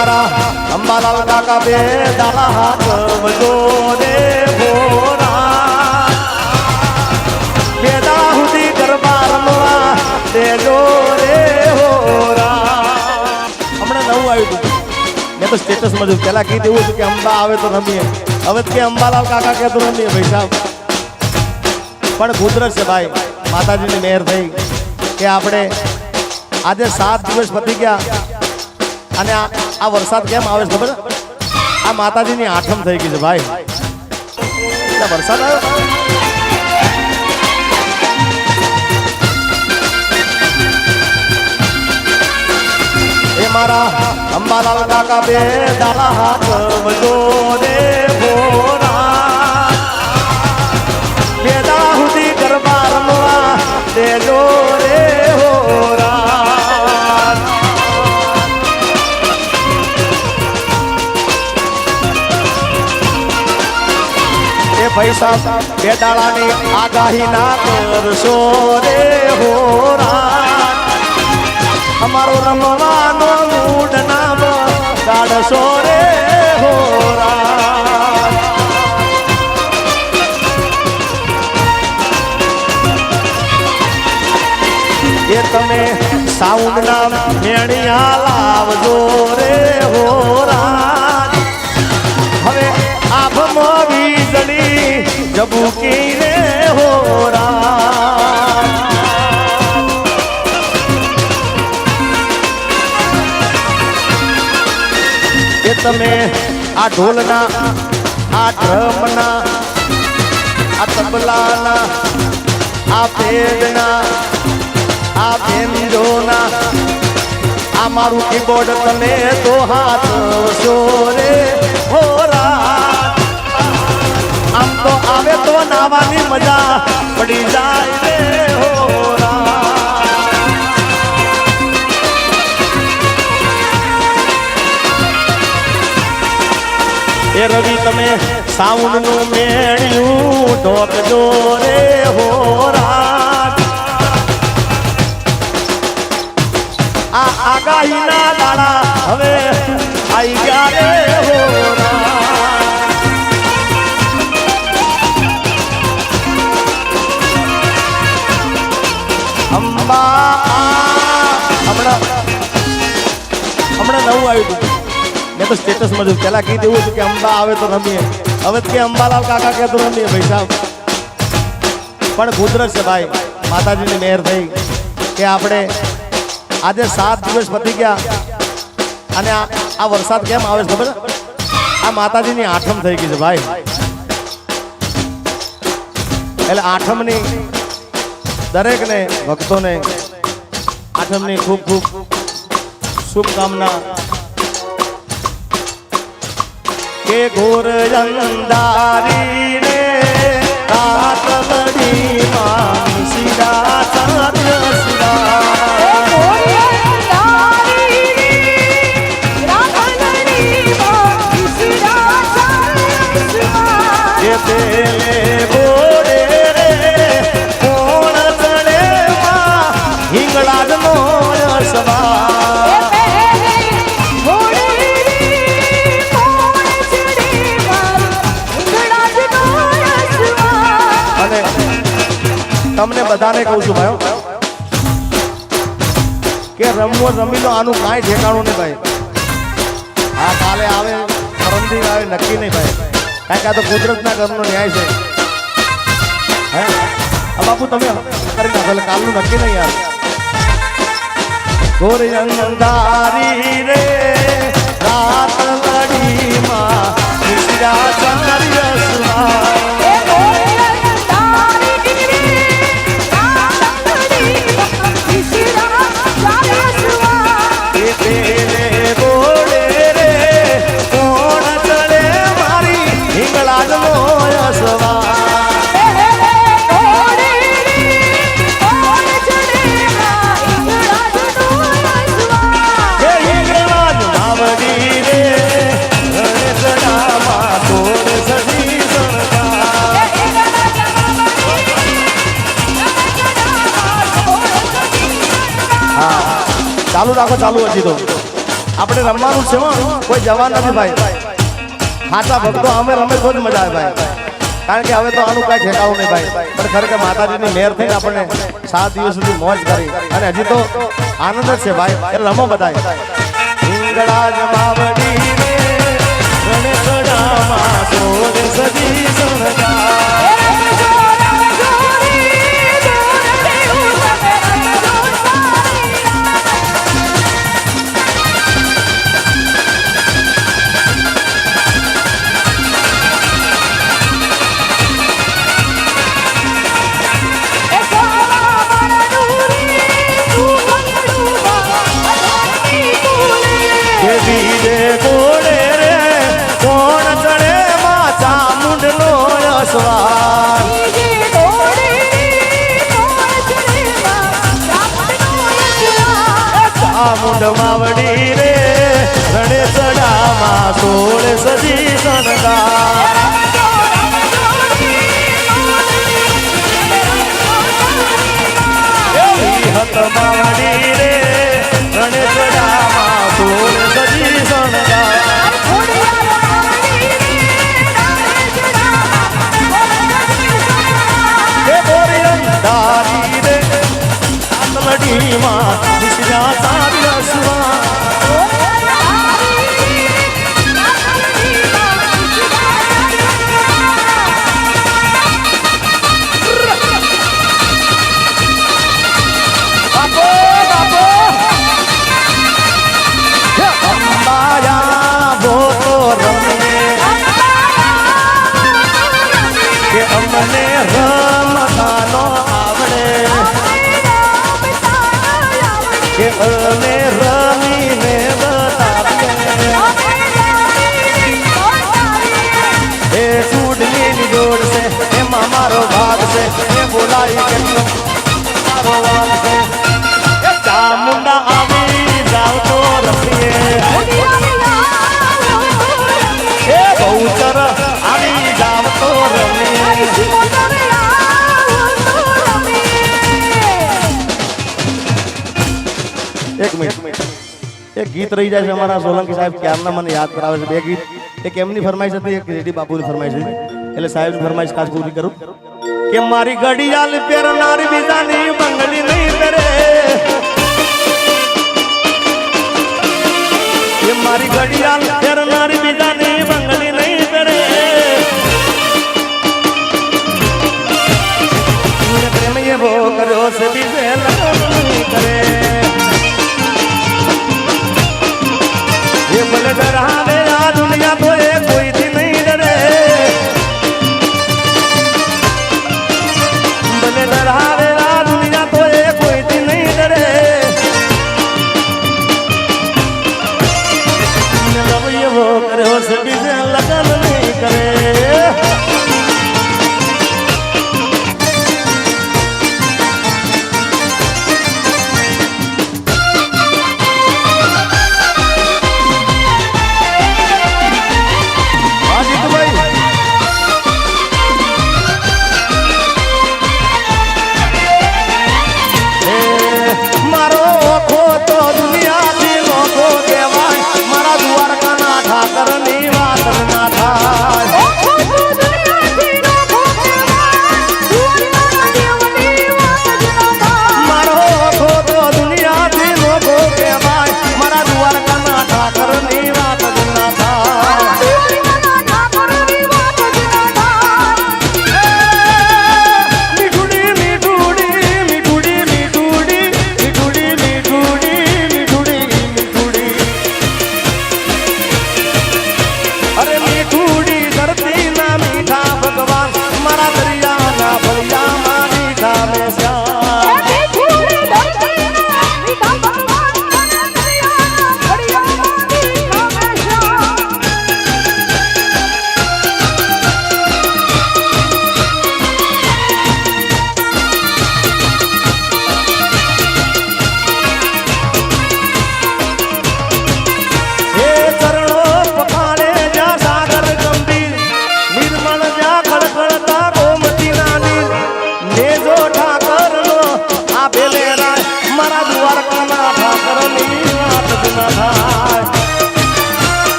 મારા અંબાલાલ કાકા બે દાલા હાથ વજો રે ભોરા બે દાડા સુધી ગરબા રમવા દેજો રે હોરા. હમણાં નવું આવ્યું હતું. મેં તો સ્ટેટસમાં જોયું. પહેલા કીધું એવું હતું કે અંબા આવે તો રમીએ. હવે કે અંબાલાલ કાકા કે તો રમીએ ભાઈ સાહેબ. પણ કુદરત છે ભાઈ. માતાજીની મહેર થઈ કે આપણે આજે સાત દિવસ પતી ગયા. અને આ વરસાદ કેમ આવે છે ખબર આ માતાજીની આઠમ થઈ ગઈ છે ભાઈ. વરસાદ આવ્યો મારા અંબાલાલ કાકા બે દાડા હાથ વજો રે ભોરા. બે દાડા સુધી ગરબા દેજો રે પૈસા બે દાડાની આગાહી ના કરશો રે હોરા અમારો રમવાનો મૂડ નામ કાઢશો રે હોરા એ તમે સાઉન્ડ ના મેણિયા લાવજો રે જબુકી રે હોરા એ તમે આ ઢોલના આ ડ્રમના આ તબલાના આ પેડના આ બેન્જોના આ મારું કીબોર્ડ તમે તો હાથ રે હોરા તો આવે તો નાવાની મજા, પડી જાય રે એ રવિ, તમે સાઉન્ડનું મેળ્યું, ઢોકજો રે હોરા. આ આગાહીના આવ્યું મેં તો સ્ટેટસમાં જોયું પહેલા કહી દેવું હતું કે અંબા આવે તો રમીએ. હવે કે અંબાલાલ કાકા કે તો રમીએ ભાઈ સાહેબ. પણ કુદરત છે ભાઈ, માતાજીની મહેર થઈ કે આપણે આજે સાત દિવસ પતી ગયા અને આ વરસાદ કેમ આવે છે ખબર? આ માતાજીની આઠમ થઈ ગઈ છે ભાઈ. એટલે આઠમની દરેકને, ભક્તોને આઠમની ખૂબ ખૂબ શુભકામના કે ઘોર અંધારી રે રાત બડી માં સીધા સાધ્ય તમને બધાને કહું છું ભાઈઓ, કે રમવો રમી લો, આનું કાંઈ ઠેકાણું નહીં ભાઈ. હા, કાલે આવે પરમદી આવે, નક્કી નહીં ભાઈ. કારણ કે આ તો કુદરતના ઘરનો ન્યાય છે. હે? આ બાપુ, તમે કરી નાખો, એટલે કાલનું નક્કી નહીં યાર. ગોરી અંધારી રે, રાત લડીમાં ચાલુ રાખો, ચાલુ હજી તો. આપણે રમવાનું છે કોઈ જવાન નથી ભાઈ. હાચા ભક્તો, અમે રમે તો જ મજા આવે ભાઈ. કારણ કે હવે તો આનું કાંઈ ઠેકાવું નહીં ભાઈ. પણ ખરેખર માતાજીની મેર થઈને આપણને સાત દિવસ સુધી મોજ કરી. અને હજી તો આનંદ જ છે ભાઈ. એટલે રમો બધા હિંગળા જમાવડી રે, રણકડામાં સોળ સજી શણગાર. માવડી રે રણે ચડામાં સોળ સજી અમે રમીને બતાવીએ એ ચૂંટણીની દોડ છે, એમાં મારો ભાગ છે, એ બોલાય કેટલો મારો વાગ છે. એ ચામુંડા આવી જાવ તો રમીએ. એ બહુચર આવી જાવ તો રમીએ. ગીત રહી જાય છે અમારા સોલંકી સાહેબ, ક્યારના મને યાદ કરાવે છે બે ગીત. એક એમની ફરમાઈશ હતી, એક રેડી બાપુની ફરમાઈશ હતી. એટલે સાહેબની ફરમાઈશ ખાસ પૂરી કરું. કે મારી ઘડિયાળ પહેરનાર બીજાની બંગડી નહીં પહેરે. કે મારી ઘડિયાળ પહેરનાર બીજાની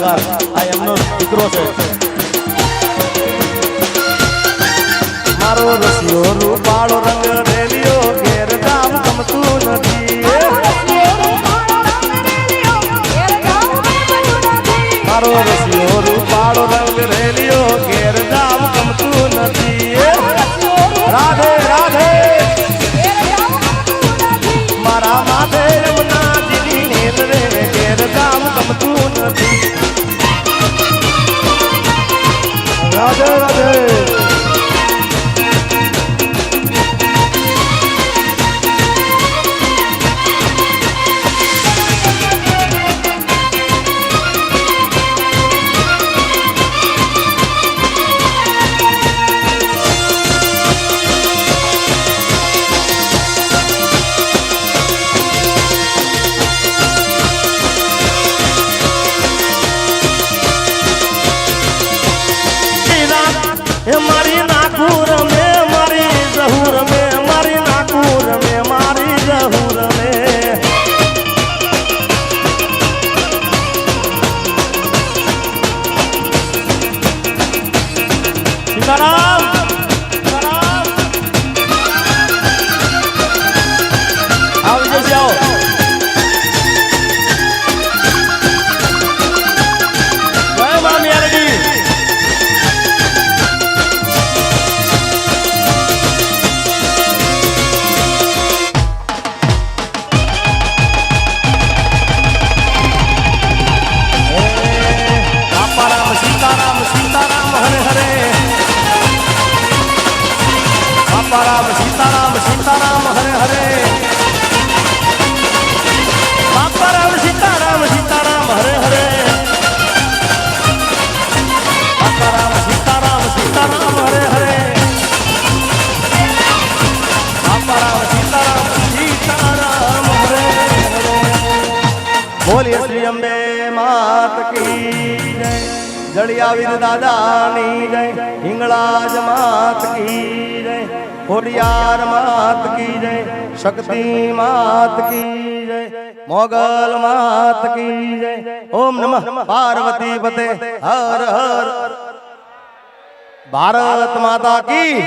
દાદા કથાકાર આ એમનો દીકરો છે. મારો રસિયો રૂપાળો રંગ રેલિયો ઘેર ગામ ગમતું નથી. राजा Tarán. બોલીએ શ્રી અંબે માત કી જય. જડિયાવીર દાદાની જય. હિંગળાજ માત કી જય. ખોડિયાર માત કી જય. શક્તિ માત કી જય. મોગલ માત કી જય. ઓમ નમઃ. પાર્વતી પતે. હર હર. ભારત માતા કી